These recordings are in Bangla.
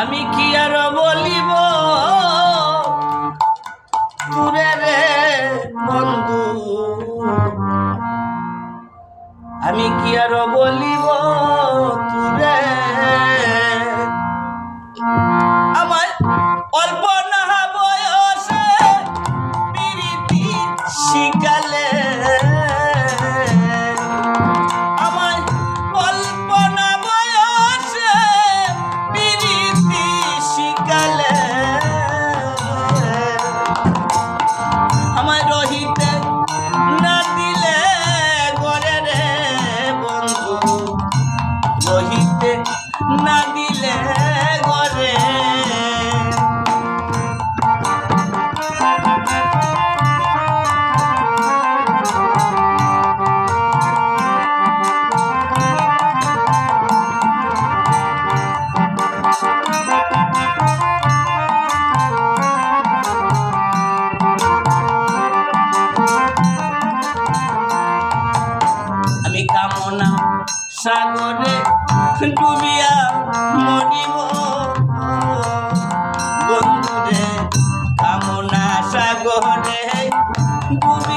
আমি কি আর বলিব? তুরে রে বন্ধু। আমি কি আর বলিব? I galera. সাগরে ডুবিয়া মরিব বন্ধুরে কামনা সাগরে ডুবি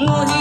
Morri.